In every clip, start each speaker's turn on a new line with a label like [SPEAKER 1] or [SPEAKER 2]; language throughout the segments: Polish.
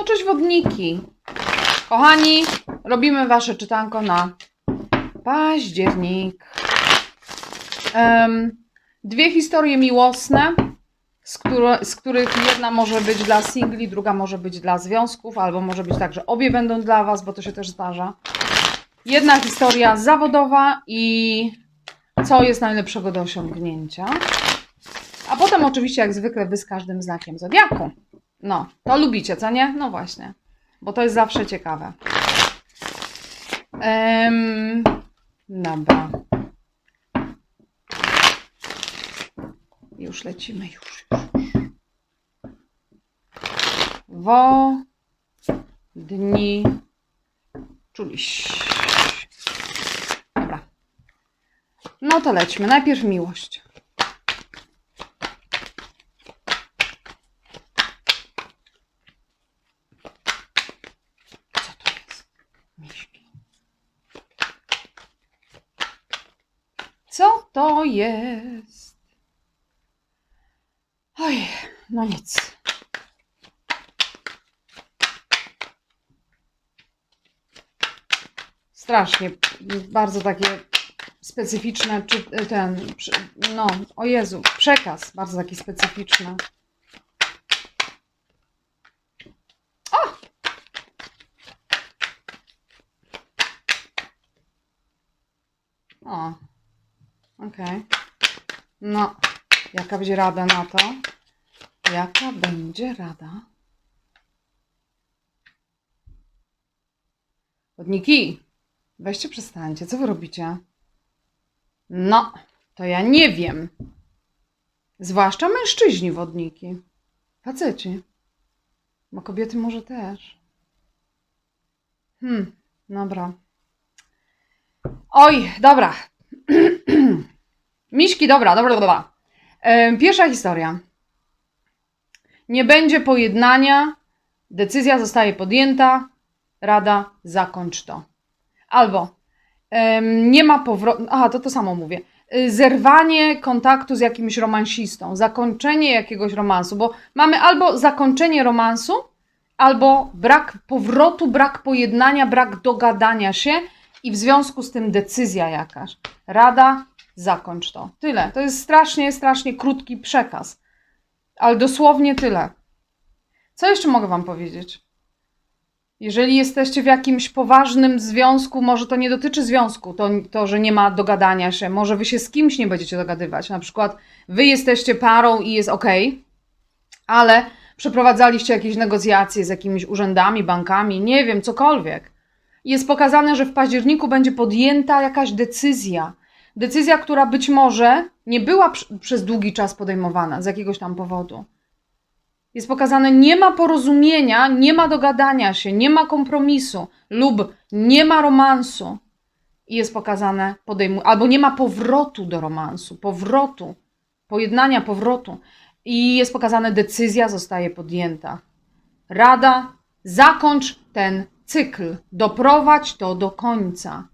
[SPEAKER 1] No cześć wodniki. Kochani, robimy wasze czytanko na październik. Em, dwie historie miłosne, z, które, z których jedna może być dla singli, druga może być dla związków, albo może być tak, że obie będą dla was, bo to się też zdarza. Jedna historia zawodowa i co jest najlepszego do osiągnięcia. A potem oczywiście jak zwykle wy z każdym znakiem zodiaku. No, to lubicie, co nie? No właśnie, bo to jest zawsze ciekawe. Em, dobra. Już lecimy, już, już. Wo, dni, czuliś. Dobra. No to lećmy. Najpierw miłość. Co to jest? Miśki. Co to jest? Oj, no nic. Strasznie, bardzo takie specyficzne, czy ten, przy- no, o Jezu, przekaz bardzo taki specyficzny. O! O, okej. No, jaka będzie rada na to? Jaka będzie rada? Wodniki, weźcie przestańcie, co wy robicie? No, to ja nie wiem. Zwłaszcza mężczyźni wodniki. Faceci. Bo kobiety może też. Hmm, dobra. Oj, dobra. Miśki, dobra, dobra, dobra. Pierwsza historia. Nie będzie pojednania, decyzja zostaje podjęta, rada zakończ to. Albo nie ma powrotu. Aha, to to samo mówię. Y, Zerwanie kontaktu z jakimś romansistą, zakończenie jakiegoś romansu, bo mamy albo zakończenie romansu, albo brak powrotu, brak pojednania, brak dogadania się i w związku z tym decyzja jakaś. Rada, zakończ to. Tyle. To jest strasznie, strasznie krótki przekaz. Ale dosłownie tyle. Co jeszcze mogę Wam powiedzieć? Jeżeli jesteście w jakimś poważnym związku, może to nie dotyczy związku, to, to, że nie ma dogadania się, może wy się z kimś nie będziecie dogadywać. Na przykład wy jesteście parą i jest ok, ale przeprowadzaliście jakieś negocjacje z jakimiś urzędami, bankami, nie wiem, cokolwiek. Jest pokazane, że w październiku będzie podjęta jakaś decyzja. Decyzja, która być może nie była przez długi czas podejmowana z jakiegoś tam powodu. Jest pokazane, nie ma porozumienia, nie ma dogadania się, nie ma kompromisu lub nie ma romansu. I jest pokazane, podejmu- albo nie ma powrotu do romansu, powrotu, pojednania, powrotu. I jest pokazane, decyzja zostaje podjęta. Rada, zakończ ten cykl, doprowadź to do końca.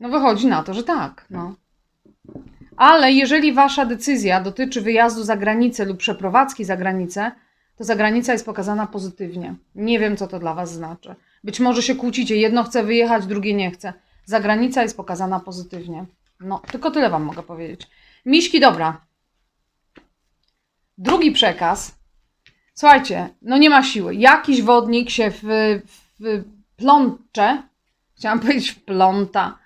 [SPEAKER 1] No wychodzi na to, że tak. No. Ale jeżeli wasza decyzja dotyczy wyjazdu za granicę lub przeprowadzki za granicę, to zagranica jest pokazana pozytywnie. Nie wiem, co to dla was znaczy. Być może się kłócicie, jedno chce wyjechać, drugie nie chce. Zagranica jest pokazana pozytywnie. No, tylko tyle wam mogę powiedzieć. Miśki, dobra. Drugi przekaz. Słuchajcie, no nie ma siły. Jakiś wodnik się w, w plącze, chciałam powiedzieć w pląta.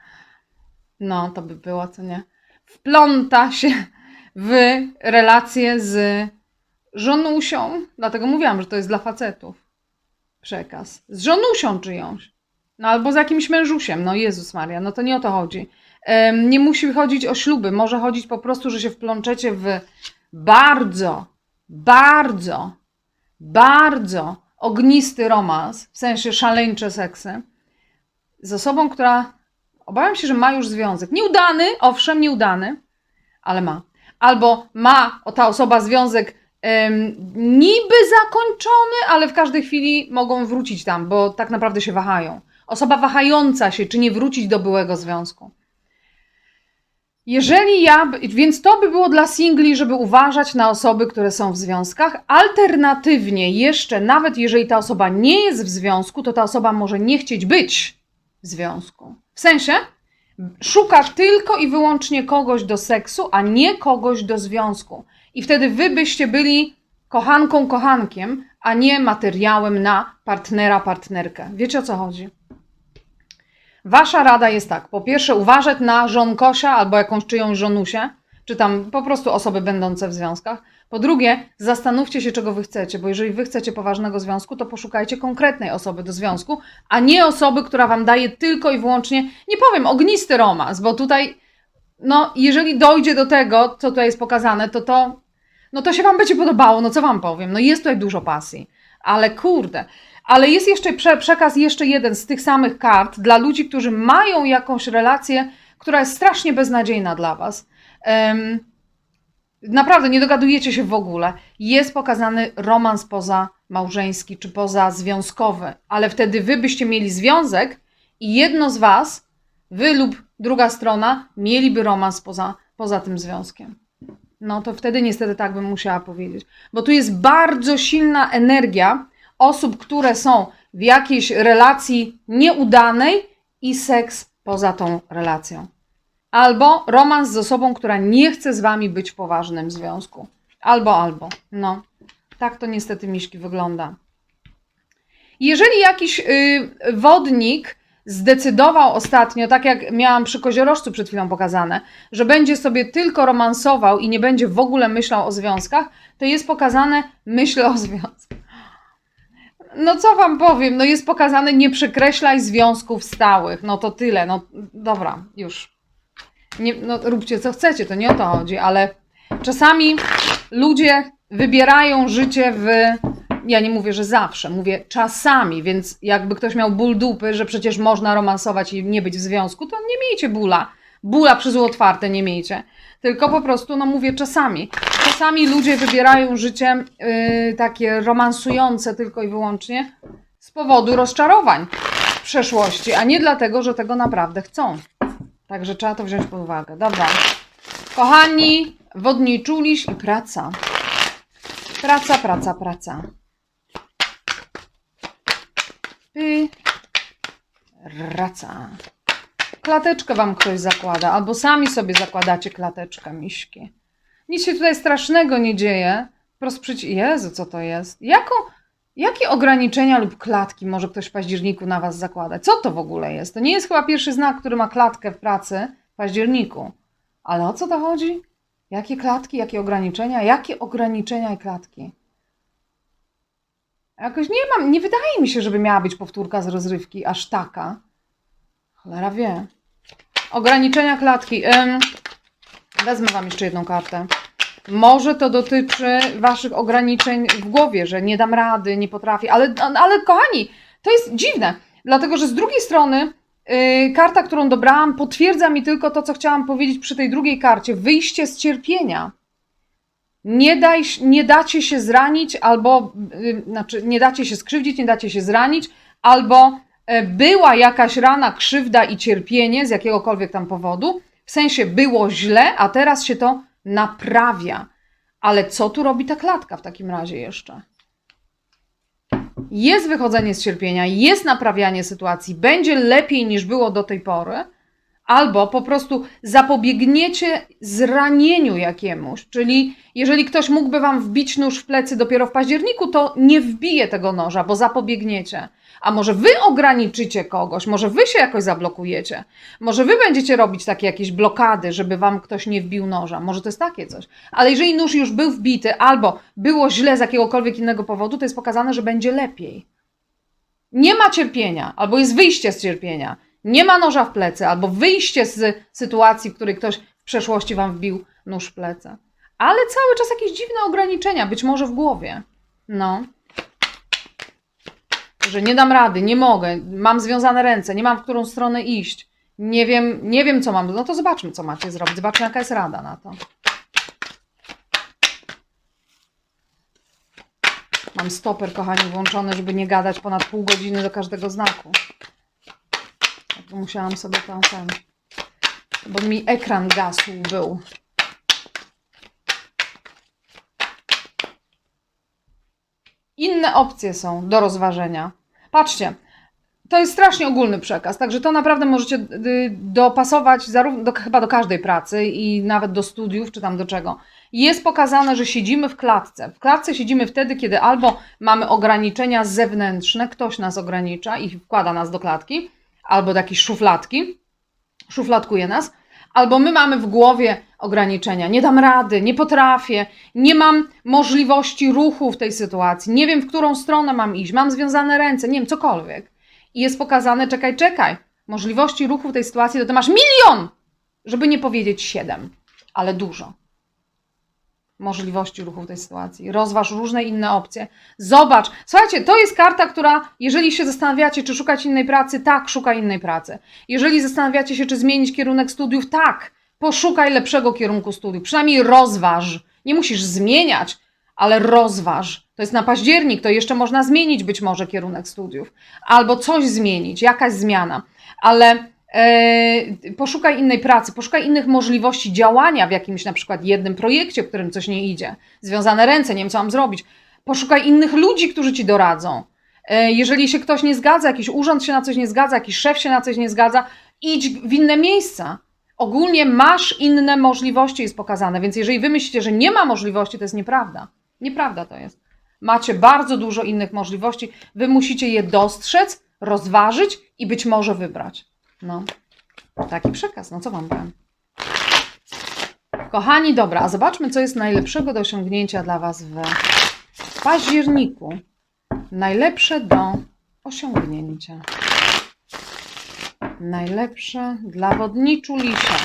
[SPEAKER 1] No, to by było, co nie? wpląta się w relacje z żonusią. Dlatego mówiłam, że to jest dla facetów przekaz. Z żonusią czyjąś. No albo z jakimś mężusiem. No Jezus Maria, no to nie o to chodzi. Nie musi chodzić o śluby. Może chodzić po prostu, że się wplączecie w bardzo, bardzo, bardzo ognisty romans, w sensie szaleńcze seksy, z osobą, która Obawiam się, że ma już związek. Nieudany, owszem, nieudany, ale ma. Albo ma o ta osoba związek em, niby zakończony, ale w każdej chwili mogą wrócić tam, bo tak naprawdę się wahają. Osoba wahająca się, czy nie wrócić do byłego związku. Jeżeli ja, więc to by było dla singli, żeby uważać na osoby, które są w związkach. Alternatywnie, jeszcze nawet jeżeli ta osoba nie jest w związku, to ta osoba może nie chcieć być w związku. W sensie szuka tylko i wyłącznie kogoś do seksu, a nie kogoś do związku. I wtedy wy byście byli kochanką, kochankiem, a nie materiałem na partnera, partnerkę. Wiecie o co chodzi? Wasza rada jest tak. Po pierwsze, uważać na żonkosia albo jakąś czyjąś żonusię, czy tam po prostu osoby będące w związkach. Po drugie, zastanówcie się, czego wy chcecie, bo jeżeli wy chcecie poważnego związku, to poszukajcie konkretnej osoby do związku, a nie osoby, która wam daje tylko i wyłącznie, nie powiem ognisty romans, bo tutaj, no, jeżeli dojdzie do tego, co tutaj jest pokazane, to to, no to się wam będzie podobało, no co wam powiem, no jest tutaj dużo pasji, ale kurde, ale jest jeszcze prze, przekaz, jeszcze jeden z tych samych kart dla ludzi, którzy mają jakąś relację, która jest strasznie beznadziejna dla Was. Em, naprawdę nie dogadujecie się w ogóle. Jest pokazany romans poza małżeński czy poza związkowy, ale wtedy Wy byście mieli związek i jedno z Was, Wy lub druga strona, mieliby romans poza, poza tym związkiem. No to wtedy niestety tak bym musiała powiedzieć. Bo tu jest bardzo silna energia osób, które są w jakiejś relacji nieudanej i seks poza tą relacją. Albo romans z osobą, która nie chce z wami być w poważnym związku. Albo, albo. No, tak to niestety miśki wygląda. Jeżeli jakiś y, wodnik zdecydował ostatnio, tak jak miałam przy koziorożcu przed chwilą pokazane, że będzie sobie tylko romansował i nie będzie w ogóle myślał o związkach, to jest pokazane myśl o związkach. No co wam powiem, no jest pokazane nie przekreślaj związków stałych, no to tyle, no dobra, już. Nie, no róbcie co chcecie, to nie o to chodzi, ale czasami ludzie wybierają życie w, ja nie mówię, że zawsze, mówię czasami, więc jakby ktoś miał ból dupy, że przecież można romansować i nie być w związku, to nie miejcie bóla. Bóla przy zło otwarte nie miejcie. Tylko po prostu, no mówię czasami. Czasami ludzie wybierają życie yy, takie romansujące tylko i wyłącznie z powodu rozczarowań w przeszłości, a nie dlatego, że tego naprawdę chcą. Także trzeba to wziąć pod uwagę. Dobra. Kochani, wodniczuliś i praca. Praca, praca, praca. I raca. Klateczkę wam ktoś zakłada, albo sami sobie zakładacie klateczkę, miśki. Nic się tutaj strasznego nie dzieje. Wprost przeciw... Jezu, co to jest? Jaką, jakie ograniczenia lub klatki może ktoś w październiku na was zakładać? Co to w ogóle jest? To nie jest chyba pierwszy znak, który ma klatkę w pracy w październiku. Ale o co to chodzi? Jakie klatki, jakie ograniczenia? Jakie ograniczenia i klatki? Jakoś nie mam, nie wydaje mi się, żeby miała być powtórka z rozrywki aż taka. Cholera wie. Ograniczenia klatki. Ym, wezmę Wam jeszcze jedną kartę. Może to dotyczy Waszych ograniczeń w głowie, że nie dam rady, nie potrafię, ale, ale kochani, to jest dziwne, dlatego że z drugiej strony yy, karta, którą dobrałam, potwierdza mi tylko to, co chciałam powiedzieć przy tej drugiej karcie. Wyjście z cierpienia. Nie, daj, nie dacie się zranić, albo yy, znaczy nie dacie się skrzywdzić, nie dacie się zranić, albo e, była jakaś rana, krzywda i cierpienie z jakiegokolwiek tam powodu, w sensie było źle, a teraz się to naprawia. Ale co tu robi ta klatka w takim razie jeszcze? Jest wychodzenie z cierpienia, jest naprawianie sytuacji, będzie lepiej niż było do tej pory, albo po prostu zapobiegniecie zranieniu jakiemuś. Czyli jeżeli ktoś mógłby wam wbić nóż w plecy dopiero w październiku, to nie wbije tego noża, bo zapobiegniecie. A może wy ograniczycie kogoś, może wy się jakoś zablokujecie, może wy będziecie robić takie jakieś blokady, żeby wam ktoś nie wbił noża, może to jest takie coś. Ale jeżeli nóż już był wbity albo było źle z jakiegokolwiek innego powodu, to jest pokazane, że będzie lepiej. Nie ma cierpienia, albo jest wyjście z cierpienia. Nie ma noża w plecy, albo wyjście z sytuacji, w której ktoś w przeszłości wam wbił nóż w plecy. Ale cały czas jakieś dziwne ograniczenia, być może w głowie. No że nie dam rady, nie mogę, mam związane ręce, nie mam w którą stronę iść, nie wiem, nie wiem co mam, no to zobaczmy, co macie zrobić, zobaczmy, jaka jest rada na to. Mam stoper, kochani, włączony, żeby nie gadać ponad pół godziny do każdego znaku. Musiałam sobie to ten... bo mi ekran gasł był. Inne opcje są do rozważenia. Patrzcie, to jest strasznie ogólny przekaz, także to naprawdę możecie y, dopasować zarówno do, chyba do każdej pracy i nawet do studiów, czy tam do czego. Jest pokazane, że siedzimy w klatce. W klatce siedzimy wtedy, kiedy albo mamy ograniczenia zewnętrzne, ktoś nas ogranicza i wkłada nas do klatki, albo do jakiejś szufladki, szufladkuje nas, albo my mamy w głowie ograniczenia. Nie dam rady, nie potrafię, nie mam możliwości ruchu w tej sytuacji, nie wiem, w którą stronę mam iść, mam związane ręce, nie wiem, cokolwiek. I jest pokazane, czekaj, czekaj, możliwości ruchu w tej sytuacji to ty masz milion, żeby nie powiedzieć siedem, ale dużo możliwości ruchu w tej sytuacji. Rozważ różne inne opcje. Zobacz. Słuchajcie, to jest karta, która, jeżeli się zastanawiacie, czy szukać innej pracy, tak, szukaj innej pracy. Jeżeli zastanawiacie się, czy zmienić kierunek studiów, tak, poszukaj lepszego kierunku studiów. Przynajmniej rozważ. Nie musisz zmieniać, ale rozważ. To jest na październik, to jeszcze można zmienić być może kierunek studiów. Albo coś zmienić, jakaś zmiana. Ale poszukaj innej pracy, poszukaj innych możliwości działania w jakimś na przykład jednym projekcie, w którym coś nie idzie. Związane ręce, nie wiem co mam zrobić. Poszukaj innych ludzi, którzy ci doradzą. E, jeżeli się ktoś nie zgadza, jakiś urząd się na coś nie zgadza, jakiś szef się na coś nie zgadza, idź w inne miejsca. Ogólnie masz inne możliwości, jest pokazane, więc jeżeli wy myślicie, że nie ma możliwości, to jest nieprawda. Nieprawda to jest. Macie bardzo dużo innych możliwości, wy musicie je dostrzec, rozważyć i być może wybrać. No, taki przekaz, no co wam powiem. Kochani, dobra, a zobaczmy, co jest najlepszego do osiągnięcia dla was w październiku. Najlepsze do osiągnięcia. Najlepsze dla wodniczu lisia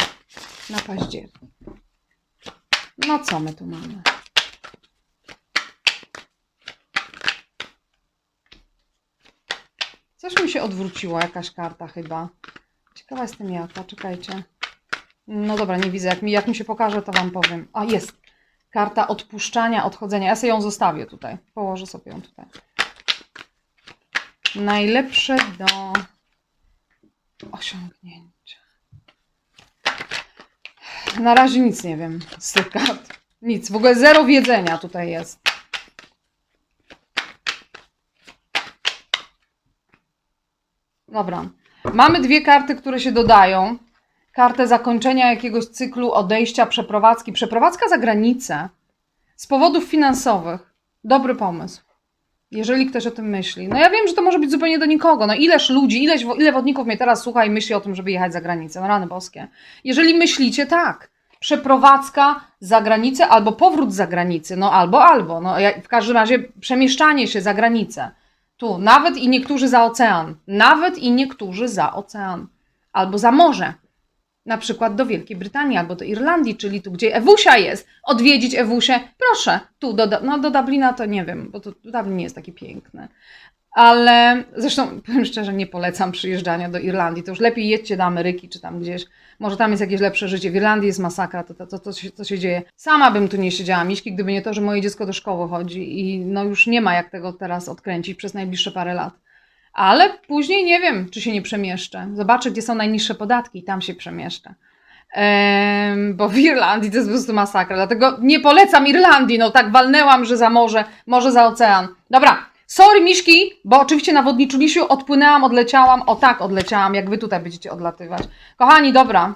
[SPEAKER 1] na październik. No co my tu mamy? Coś mi się odwróciło, jakaś karta chyba. Ciekawa jestem jaka, czekajcie. No dobra, nie widzę. Jak mi, jak mi się pokaże, to Wam powiem. A, jest. Karta odpuszczania, odchodzenia. Ja sobie ją zostawię tutaj. Położę sobie ją tutaj. Najlepsze do osiągnięcia. Na razie nic nie wiem z tych kart. Nic. W ogóle zero wiedzenia tutaj jest. Dobra. Mamy dwie karty, które się dodają. Kartę zakończenia jakiegoś cyklu, odejścia, przeprowadzki. Przeprowadzka za granicę z powodów finansowych. Dobry pomysł. Jeżeli ktoś o tym myśli. No ja wiem, że to może być zupełnie do nikogo. No ileż ludzi, ileś, ile wodników mnie teraz słucha i myśli o tym, żeby jechać za granicę. No rany boskie. Jeżeli myślicie tak, przeprowadzka za granicę albo powrót za granicę, no albo, albo. No w każdym razie przemieszczanie się za granicę. Tu, nawet i niektórzy za ocean. Nawet i niektórzy za ocean. Albo za morze. Na przykład do Wielkiej Brytanii albo do Irlandii, czyli tu, gdzie Ewusia jest. Odwiedzić Ewusię, proszę. Tu, do, no do Dublina to nie wiem, bo to Dublin nie jest taki piękny. Ale zresztą, powiem szczerze, nie polecam przyjeżdżania do Irlandii. To już lepiej jedźcie do Ameryki czy tam gdzieś. Może tam jest jakieś lepsze życie. W Irlandii jest masakra, to, to, to, to, się, to się dzieje. Sama bym tu nie siedziała, Miśki, gdyby nie to, że moje dziecko do szkoły chodzi i no już nie ma jak tego teraz odkręcić przez najbliższe parę lat. Ale później nie wiem, czy się nie przemieszczę. Zobaczę, gdzie są najniższe podatki i tam się przemieszczę. Em, bo w Irlandii to jest po prostu masakra. Dlatego nie polecam Irlandii. No tak walnęłam, że za morze, może za ocean. Dobra, sorry Miszki, bo oczywiście na Wodniczu Lisiu odpłynęłam, odleciałam. O tak, odleciałam, jak wy tutaj będziecie odlatywać. Kochani, dobra.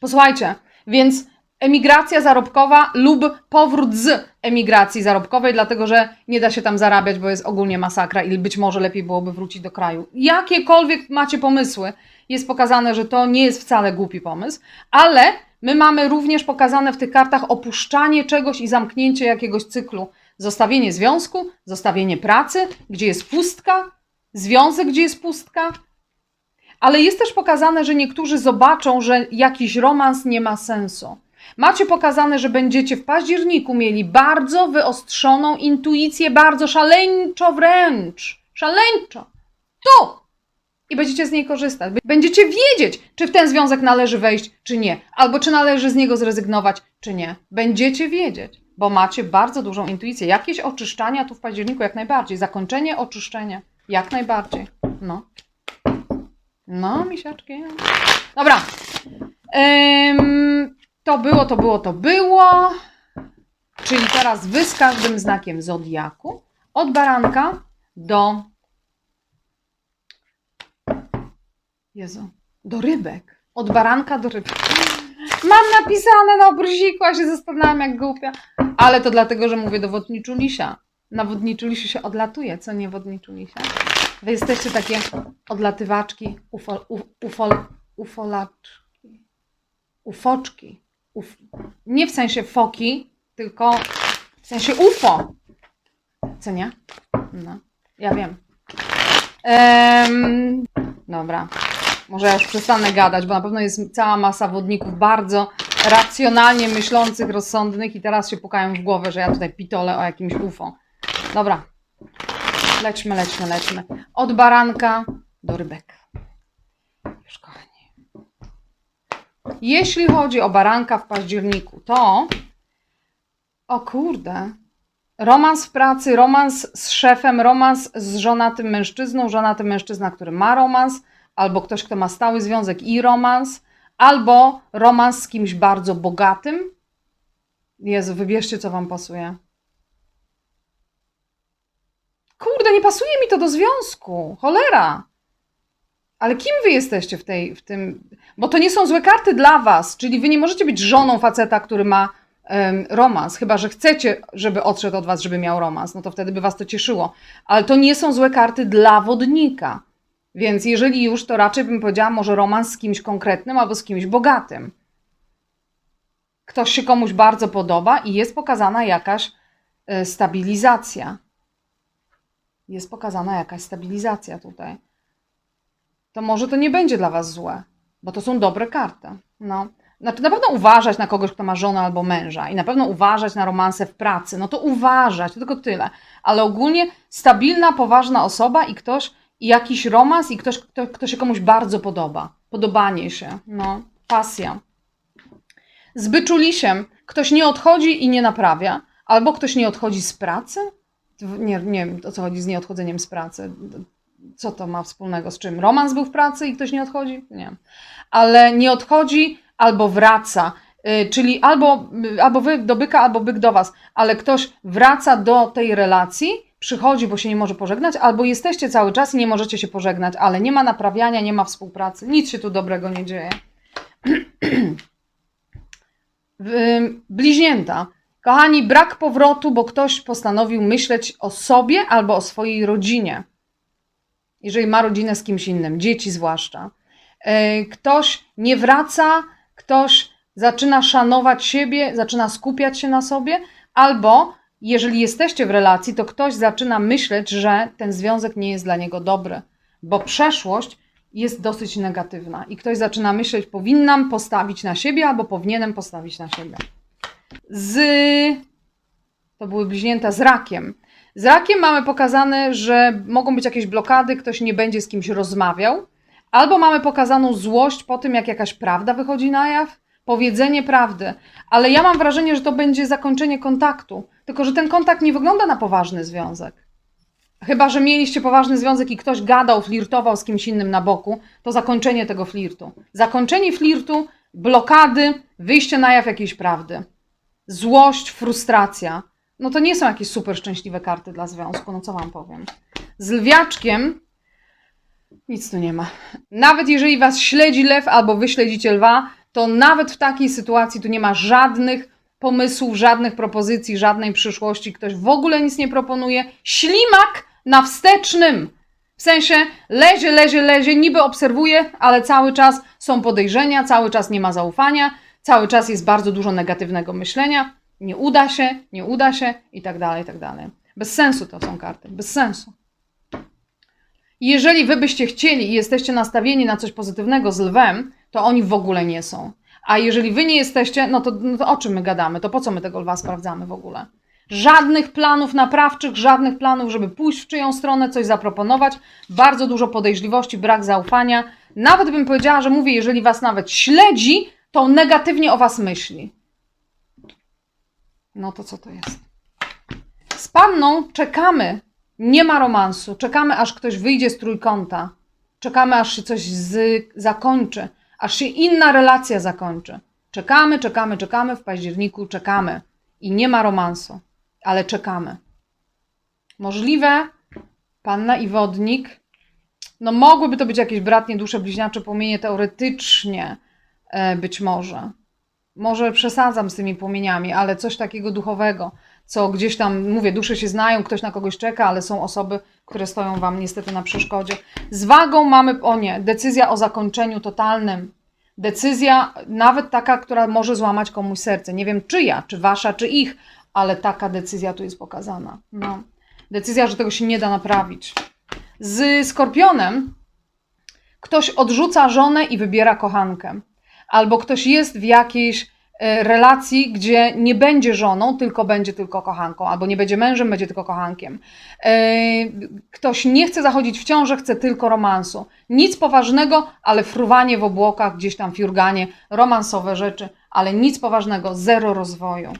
[SPEAKER 1] Posłuchajcie, więc emigracja zarobkowa lub powrót z emigracji zarobkowej, dlatego że nie da się tam zarabiać, bo jest ogólnie masakra i być może lepiej byłoby wrócić do kraju. Jakiekolwiek macie pomysły, jest pokazane, że to nie jest wcale głupi pomysł, ale my mamy również pokazane w tych kartach opuszczanie czegoś i zamknięcie jakiegoś cyklu. Zostawienie związku, zostawienie pracy, gdzie jest pustka, związek, gdzie jest pustka. Ale jest też pokazane, że niektórzy zobaczą, że jakiś romans nie ma sensu. Macie pokazane, że będziecie w październiku mieli bardzo wyostrzoną intuicję, bardzo szaleńczo wręcz. Szaleńczo. Tu! I będziecie z niej korzystać. Będziecie wiedzieć, czy w ten związek należy wejść, czy nie. Albo czy należy z niego zrezygnować, czy nie. Będziecie wiedzieć, bo macie bardzo dużą intuicję. Jakieś oczyszczania tu w październiku jak najbardziej. Zakończenie, oczyszczenie. Jak najbardziej. No. No, misiaczki. Dobra. Em, to było, to było, to było. Czyli teraz wy z każdym znakiem zodiaku od baranka do. Jezu, do rybek. Od baranka do rybek. Mam napisane na obrziku, a się zastanawiam jak głupia. Ale to dlatego, że mówię do wodniczu lisia. Na wodniczu lisiu się odlatuje, co nie wodniczu lisia? Wy jesteście takie odlatywaczki, ufo, uf, ufol, ufolaczki, ufoczki. Uf, nie w sensie foki, tylko w sensie UFO. Co nie? No, ja wiem. Em, dobra. Może ja już przestanę gadać, bo na pewno jest cała masa wodników bardzo racjonalnie myślących, rozsądnych i teraz się pukają w głowę, że ja tutaj pitolę o jakimś UFO. Dobra. Lećmy, lećmy, lećmy. Od baranka do rybek. Już kochani. Jeśli chodzi o baranka w październiku, to o kurde. Romans w pracy, romans z szefem, romans z żonatym mężczyzną, żonaty mężczyzna, który ma romans, albo ktoś, kto ma stały związek i romans, albo romans z kimś bardzo bogatym. Jezu, wybierzcie, co wam pasuje. Kurde, nie pasuje mi to do związku. Cholera. Ale kim wy jesteście w tej, w tym? Bo to nie są złe karty dla was, czyli wy nie możecie być żoną faceta, który ma em, romans, chyba że chcecie, żeby odszedł od was, żeby miał romans, no to wtedy by was to cieszyło. Ale to nie są złe karty dla wodnika. Więc jeżeli już, to raczej bym powiedziała może romans z kimś konkretnym albo z kimś bogatym. Ktoś się komuś bardzo podoba i jest pokazana jakaś e, stabilizacja. Jest pokazana jakaś stabilizacja tutaj. To może to nie będzie dla Was złe, bo to są dobre karty. No. Znaczy, na pewno uważać na kogoś, kto ma żonę albo męża i na pewno uważać na romanse w pracy. No to uważać, to tylko tyle. Ale ogólnie stabilna, poważna osoba i ktoś, jakiś romans i ktoś, kto, kto się komuś bardzo podoba. Podobanie się, no, pasja. Z byczulisiem ktoś nie odchodzi i nie naprawia, albo ktoś nie odchodzi z pracy. Nie, nie wiem, o co chodzi z nieodchodzeniem z pracy. Co to ma wspólnego z czym? Romans był w pracy i ktoś nie odchodzi? Nie. Ale nie odchodzi albo wraca. Y, Czyli albo, albo wy do byka, albo byk do was, ale ktoś wraca do tej relacji, przychodzi, bo się nie może pożegnać, albo jesteście cały czas i nie możecie się pożegnać, ale nie ma naprawiania, nie ma współpracy, nic się tu dobrego nie dzieje. Bliźnięta. Kochani, brak powrotu, bo ktoś postanowił myśleć o sobie albo o swojej rodzinie. Jeżeli ma rodzinę z kimś innym, dzieci zwłaszcza. E, Ktoś nie wraca, ktoś zaczyna szanować siebie, zaczyna skupiać się na sobie, albo jeżeli jesteście w relacji, to ktoś zaczyna myśleć, że ten związek nie jest dla niego dobry, bo przeszłość jest dosyć negatywna i ktoś zaczyna myśleć, powinnam postawić na siebie albo powinienem postawić na siebie. Z. To były bliźnięta z rakiem. Z rakiem mamy pokazane, że mogą być jakieś blokady, ktoś nie będzie z kimś rozmawiał, albo mamy pokazaną złość po tym, jak jakaś prawda wychodzi na jaw, powiedzenie prawdy, ale ja mam wrażenie, że to będzie zakończenie kontaktu, tylko że ten kontakt nie wygląda na poważny związek. Chyba, że mieliście poważny związek i ktoś gadał, flirtował z kimś innym na boku, to zakończenie tego flirtu. Zakończenie flirtu, blokady, wyjście na jaw jakiejś prawdy. Złość, frustracja. No to nie są jakieś super szczęśliwe karty dla związku, no co wam powiem. Z lwiaczkiem nic tu nie ma. Nawet jeżeli was śledzi lew albo wy śledzicie lwa, to nawet w takiej sytuacji tu nie ma żadnych pomysłów, żadnych propozycji, żadnej przyszłości. Ktoś w ogóle nic nie proponuje. Ślimak na wstecznym. W sensie lezie, lezie, lezie, niby obserwuje, ale cały czas są podejrzenia, cały czas nie ma zaufania, cały czas jest bardzo dużo negatywnego myślenia. Nie uda się, nie uda się i tak dalej, i tak dalej. Bez sensu to są karty, bez sensu. Jeżeli wy byście chcieli i jesteście nastawieni na coś pozytywnego z lwem, to oni w ogóle nie są. A jeżeli wy nie jesteście, no to, no to o czym my gadamy? To po co my tego lwa sprawdzamy w ogóle? Żadnych planów naprawczych, żadnych planów, żeby pójść w czyją stronę, coś zaproponować. Bardzo dużo podejrzliwości, brak zaufania. Nawet bym powiedziała, że mówię, jeżeli was nawet śledzi, to negatywnie o was myśli. No to co to jest? Z panną czekamy. Nie ma romansu. Czekamy, aż ktoś wyjdzie z trójkąta. Czekamy, aż się coś z... zakończy. Aż się inna relacja zakończy. Czekamy, czekamy, czekamy, w październiku czekamy i nie ma romansu, ale czekamy. Możliwe, panna i wodnik, no mogłyby to być jakieś bratnie dusze, bliźniacze płomienie teoretycznie, e, być może. Może przesadzam z tymi płomieniami, ale coś takiego duchowego, co gdzieś tam, mówię, dusze się znają, ktoś na kogoś czeka, ale są osoby, które stoją Wam niestety na przeszkodzie. Z wagą mamy, o nie, decyzja o zakończeniu totalnym. Decyzja nawet taka, która może złamać komuś serce. Nie wiem czyja, czy Wasza, czy ich, ale taka decyzja tu jest pokazana. No. Decyzja, że tego się nie da naprawić. Z skorpionem ktoś odrzuca żonę i wybiera kochankę. Albo ktoś jest w jakiejś relacji, gdzie nie będzie żoną, tylko będzie tylko kochanką, albo nie będzie mężem, będzie tylko kochankiem. E, Ktoś nie chce zachodzić w ciążę, chce tylko romansu. Nic poważnego, ale fruwanie w obłokach, gdzieś tam fiurganie, romansowe rzeczy, ale nic poważnego, zero rozwoju.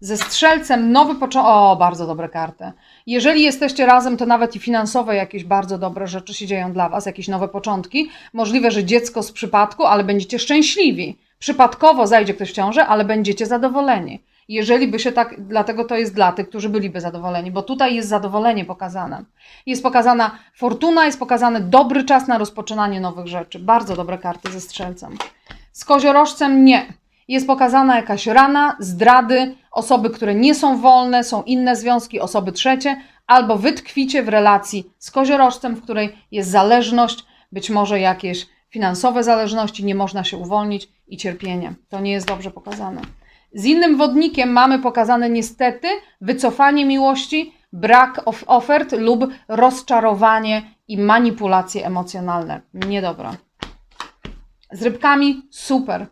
[SPEAKER 1] Ze strzelcem nowy początek. O, bardzo dobre karty. Jeżeli jesteście razem, to nawet i finansowe jakieś bardzo dobre rzeczy się dzieją dla Was, jakieś nowe początki. Możliwe, że dziecko z przypadku, ale będziecie szczęśliwi. Przypadkowo zajdzie ktoś w ciążę, ale będziecie zadowoleni. Jeżeli by się tak, dlatego to jest dla tych, którzy byliby zadowoleni, bo tutaj jest zadowolenie pokazane. Jest pokazana fortuna, jest pokazany dobry czas na rozpoczynanie nowych rzeczy. Bardzo dobre karty ze strzelcem. Z koziorożcem nie. Jest pokazana jakaś rana, zdrady, osoby, które nie są wolne, są inne związki, osoby trzecie, albo wy tkwicie w relacji z koziorożcem, w której jest zależność, być może jakieś finansowe zależności, nie można się uwolnić i cierpienie. To nie jest dobrze pokazane. Z innym wodnikiem mamy pokazane niestety wycofanie miłości, brak of- ofert lub rozczarowanie i manipulacje emocjonalne. Niedobra. Z rybkami super.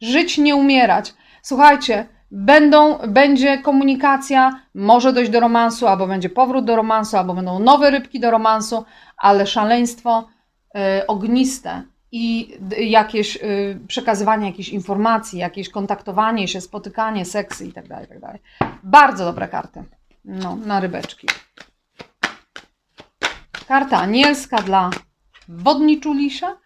[SPEAKER 1] Żyć, nie umierać. Słuchajcie, będą, będzie komunikacja, może dojść do romansu, albo będzie powrót do romansu, albo będą nowe rybki do romansu, ale szaleństwo y, ogniste i jakieś y, przekazywanie jakichś informacji, jakieś kontaktowanie się, spotykanie, seksy itd. itd. Bardzo dobre karty. No, na rybeczki. Karta anielska dla wodniczulisza.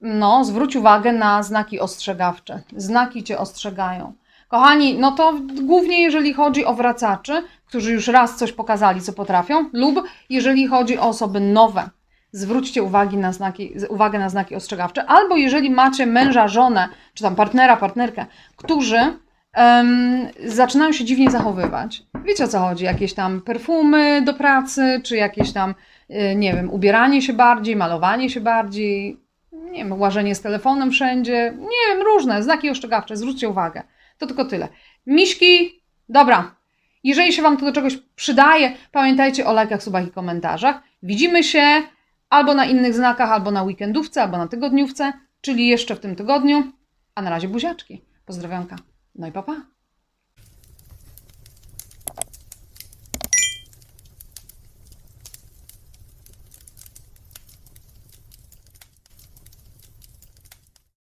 [SPEAKER 1] No, zwróć uwagę na znaki ostrzegawcze. Znaki cię ostrzegają. Kochani, no to głównie jeżeli chodzi o wracaczy, którzy już raz coś pokazali, co potrafią, lub jeżeli chodzi o osoby nowe. Zwróćcie uwagi na znaki, uwagę na znaki ostrzegawcze. Albo jeżeli macie męża, żonę, czy tam partnera, partnerkę, którzy em, zaczynają się dziwnie zachowywać. Wiecie o co chodzi? Jakieś tam perfumy do pracy, czy jakieś tam, y, nie wiem, ubieranie się bardziej, malowanie się bardziej, nie wiem, łażenie z telefonem wszędzie, nie wiem, różne znaki ostrzegawcze, zwróćcie uwagę. To tylko tyle. Miśki, dobra. Jeżeli się Wam to do czegoś przydaje, pamiętajcie o lajkach, subach i komentarzach. Widzimy się albo na innych znakach, albo na weekendówce, albo na tygodniówce, czyli jeszcze w tym tygodniu. A na razie buziaczki. Pozdrowionka. No i papa. Pa.